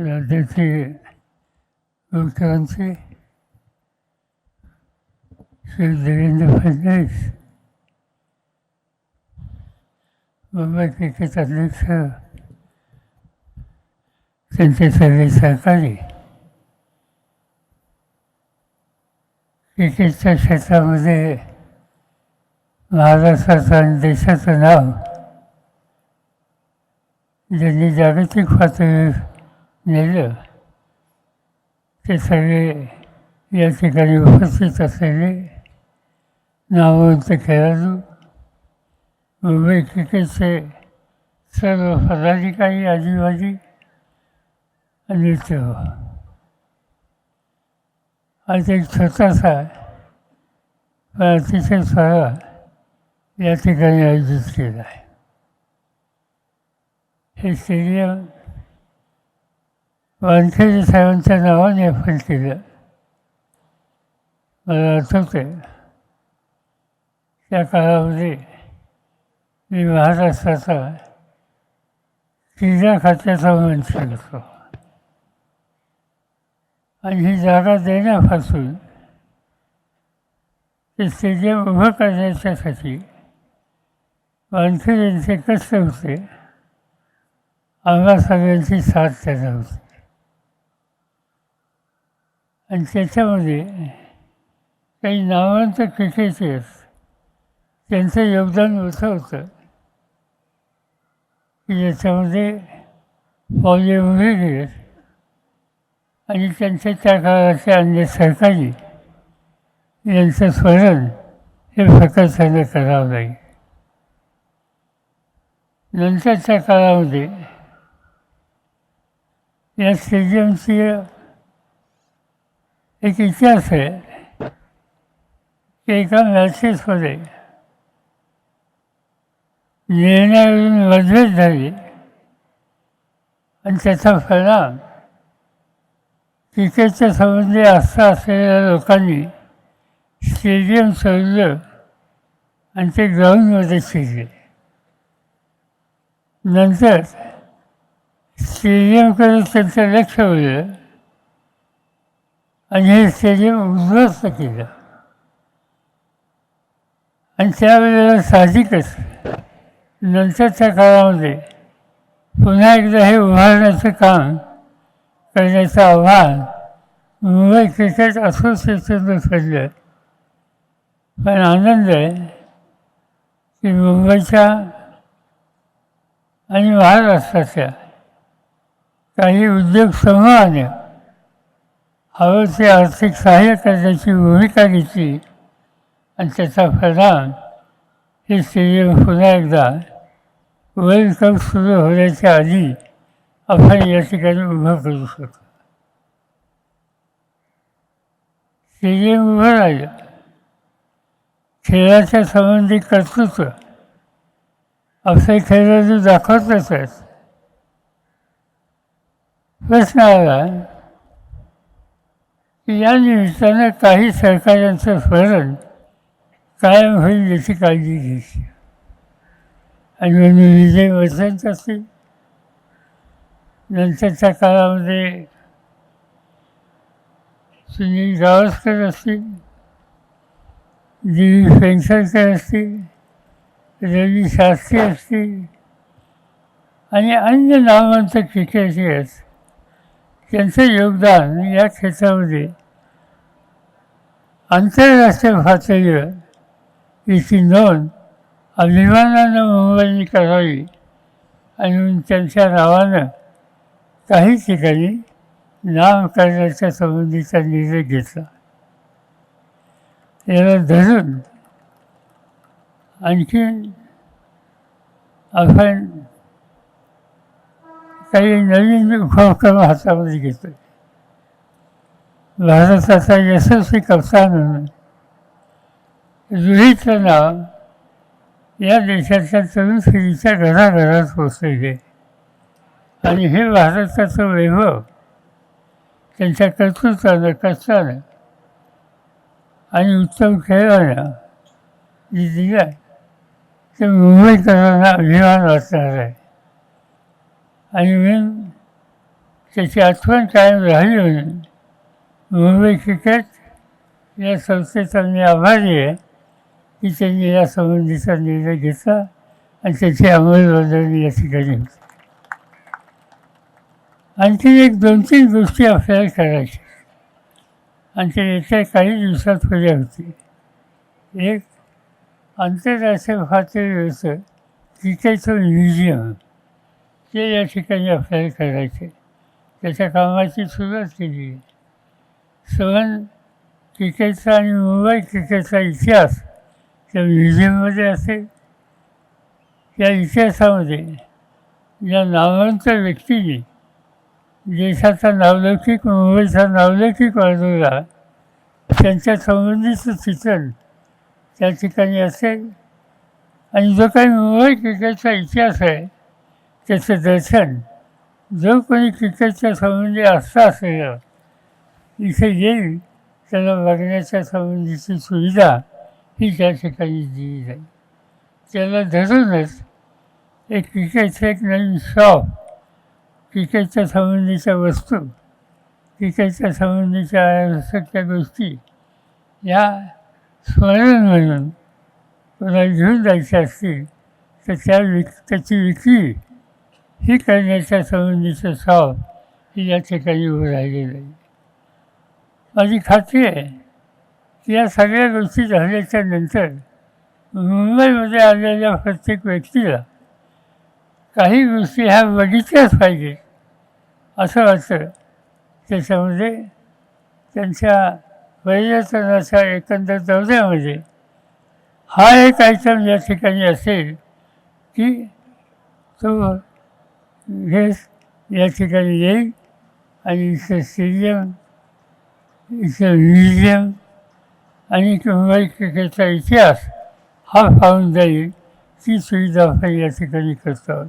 राज्याचे मुख्यमंत्री श्री देवेंद्र फडणवीस मुंबई क्रिकेट अध्यक्ष त्यांचे सर्व सहकारी क्रिकेटच्या क्षेत्रामध्ये महाराष्ट्राचं आणि देशाचं नाव ज्यांनी जागतिक पातळीवर नेलं ते सगळे या ठिकाणी उपस्थित असलेले नामवंत खेळाडू मुंबई क्रिकेटचे सर्व पदाधिकारी आजूबाजी आणि तो आज एक छोटासा पण अतिशय सोहळा या ठिकाणी आयोजित केला आहे हे। स्टेडियम वानखेडे साहेबांच्या नावाने आपण केलं मला आठवते त्या काळामध्ये मी महाराष्ट्राचा क्रीडा खात्याचा मंत्री होतो आणि ही जागा देण्यापासून ते स्टेडियम उभं करण्याच्यासाठी वानखेडेंचे कष्ट होते आम्हा सगळ्यांची साथ त्यांना होती आणि त्याच्यामध्ये काही नावांत क्रिकेटर्स त्यांचं योगदान असं होतं. की याच्यामध्ये पॉली उमेदवार आणि त्यांच्या त्या काळाचे अन्य सरकारी यांचं स्मरण हे प्रकर्षाने करावं लागेल. नंतरच्या काळामध्ये या स्टेडियमची एक इतिहास आहे की एका मॅचेसमध्ये निर्णयावरून मतभेद झाली. आणि त्याचा परिणाम क्रिकेटच्या संबंधी आस्था असलेल्या लोकांनी स्टेडियम सोडलं आणि ते ग्राउंडमध्ये शिरले. नंतर स्टेडियमकडे त्यांचं लक्ष वळलं आणि हे स्टेडियम उद्ध्वस्त केलं. आणि त्यावेळेला साहजिकच नंतरच्या काळामध्ये पुन्हा एकदा हे उभारण्याचं काम करण्याचं आव्हान मुंबई क्रिकेट असोसिएशननं ठरलं. पण आनंद आहे की मुंबईच्या आणि महाराष्ट्राच्या काही उद्योग समूहाने आवडते ते आर्थिक सहाय्य करण्याची भूमिका घेतली आणि त्याचा परिणाम हे स्टेडियम पुन्हा एकदा वर्ल्ड कप सुरू होण्याच्या आधी आपण या ठिकाणी उभं करू शकतो. स्टेडियम उभं राहिलं. खेळाच्या संबंधी कर्तृत्व. असे खेळाडू दाखवतच आहेत प्रश्न आला या निमित्तानं काही सरकारांचं स्मरण कायम होईल याची काळजी घ्यायची. आणि म्हणून विजय वसंत असतील नंतरच्या काळामध्ये सुनील गावस्कर असतील जी व्ही असतील रवी शास्त्री असतील आणि अन्य नामवंत क्रिकेटर्स त्यांचं योगदान या क्षेत्रामध्ये आंतरराष्ट्रीय पातळीवर याची नोंद अभिमानानं मुंबईने करावी आणि त्यांच्या नावानं काही ठिकाणी नाम करण्याच्या संबंधीचा निर्णय घेतला. याला धरून आणखी आपण काही नवीन उपक्रम हातामध्ये घेतो भारताचा यशस्वी कप्तान म्हणून जुहीचं नाव या देशाच्या तरुण पिढीच्या घराघरात पोचलेले आणि हे भारताचं वैभव त्यांच्या कर्तृत्वानं कष्टानं आणि उत्तम खेळानं जे दिलं ते मुंबईकरांना अभिमान वाटणार आहे आणि म्हणून त्याची आठवण कायम राहिली म्हणून मुंबई क्रिकेट या संस्थेचा मी आभारी आहे. की त्यांनी या संबंधीचा निर्णय घेतला आणि त्याची अंमलबजावणी या ठिकाणी होती. आणखी एक दोन तीन गोष्टी आपल्याला करायच्या आणि ते येत्या काही दिवसात पुढे होती. एक आंतरराष्ट्रीय पातळीवरचं क्रिकेटचं म्युझियम ते या ठिकाणी आपल्याला करायचे त्याच्या कामाची सुरुवात केली आहे. सवन क्रिकेटचा आणि मुंबई क्रिकेटचा इतिहास त्या म्युझियममध्ये असेल या इतिहासामध्ये या नामवंत व्यक्तीने देशाचा नावलौकिक मुंबईचा नावलौकिक वाढवला त्यांच्या संबंधीचं चित्रण त्या ठिकाणी असेल. आणि जो काही मुंबई क्रिकेटचा इतिहास आहे त्याचं दर्शन जो कोणी क्रिकेटच्या संबंधी आस्था असेल इथे येईल त्याला बघण्याच्या संबंधीची सुविधा ही त्या ठिकाणी दिली जाईल. त्याला धरूनच एक क्रिकेटचं एक नवीन शॉप क्रिकेटच्या संबंधीच्या वस्तू क्रिकेटच्या संबंधीच्या आवश्यक गोष्टी या स्मरण म्हणून कोणाला घेऊन जायच्या असतील तर त्या विक त्याची विक्री ही करण्याच्या संबंधीचं शॉप ही या ठिकाणी उभं राहिलेलं आहे माझी खात्री आहे की या सगळ्या गोष्टी झाल्याच्यानंतर मुंबईमध्ये आलेल्या प्रत्येक व्यक्तीला काही गोष्टी ह्या बघितल्याच पाहिजे असं वाटतं. त्याच्यामध्ये त्यांच्या पर्यटनाच्या एकंदर दौऱ्यामध्ये हा एक आयटम या ठिकाणी असेल की तो हे या ठिकाणी येईल आणि इथं स्टेडियम इथं म्युझियम आणि मुंबई क्रिकेटचा इतिहास हा पाहून जाईल ती सुविधा आपण या ठिकाणी करतो आहोत.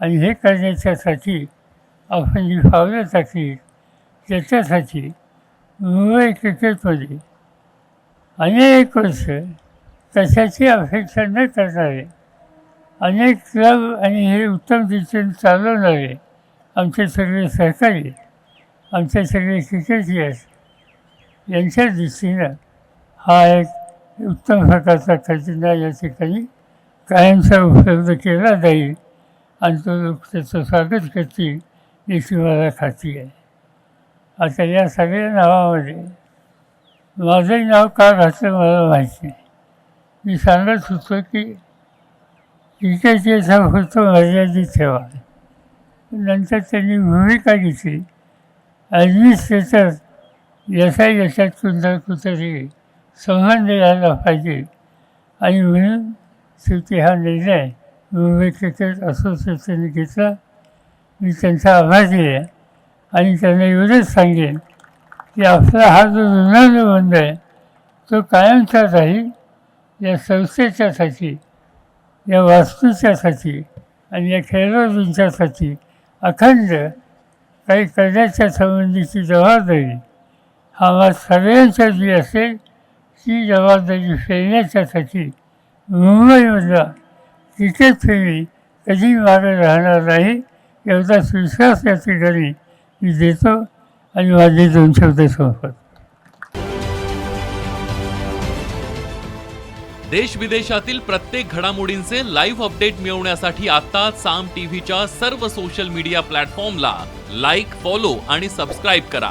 आणि हे करण्याच्यासाठी आपण जी पावलं टाकली त्याच्यासाठी मुंबई क्रिकेटमध्ये अनेक वर्ष कशाची अपेक्षा न करणारे अनेक क्लब आणि हे उत्तम दिशेने चालवणारे आमचे सगळे सहकारी आमचे सगळे क्रिकेटियर्स यांच्या दृष्टीनं हा एक उत्तम प्रकारचा खजिना या ठिकाणी कायमचा उपलब्ध केला जाईल आणि तो लोक त्याचं स्वागत करतील याची मला खात्री आहे. आता या सगळ्या नावामध्ये माझंही नाव का घातलं मला माहिती नाही. मी सांगत होतो की क्रिकेट होतो मर्यादित ठेवा. नंतर त्यांनी भूमिका घेतली. ॲडमिनिस्ट्रेटर याचा यशात कुठं कुठंतरी संबंध यायला पाहिजे. आणि म्हणून शेवटी हा निर्णय मुंबई क्रिकेट असोसिएशनने घेतला. मी त्यांचा आभार आहे आणि त्यांना एवढंच सांगेन की आपला हा जो ऋणानुबंध आहे तो कायमचा राहील या संस्थेच्यासाठी या वास्तूच्यासाठी आणि या खेळाडूंच्यासाठी अखंड काही करण्याच्या संबंधीची जबाबदारी आम्हा सगळ्यांच्या जी असेल ती जबाबदारी फेडण्याच्यासाठी मुंबईमधला क्रिकेट प्रेमी कधी मागे राहणार नाही एवढाच विश्वास या ठिकाणी मी देतो आणि माझे दोन शब्द संपत देश विदेशातील प्रत्येक घडामोडींचे लाईव्ह अपडेट मिळवण्यासाठी आता साम टीव्हीच्या सर्व सोशल मीडिया प्लॅटफॉर्मला लाईक फॉलो आणि सबस्क्राईब करा.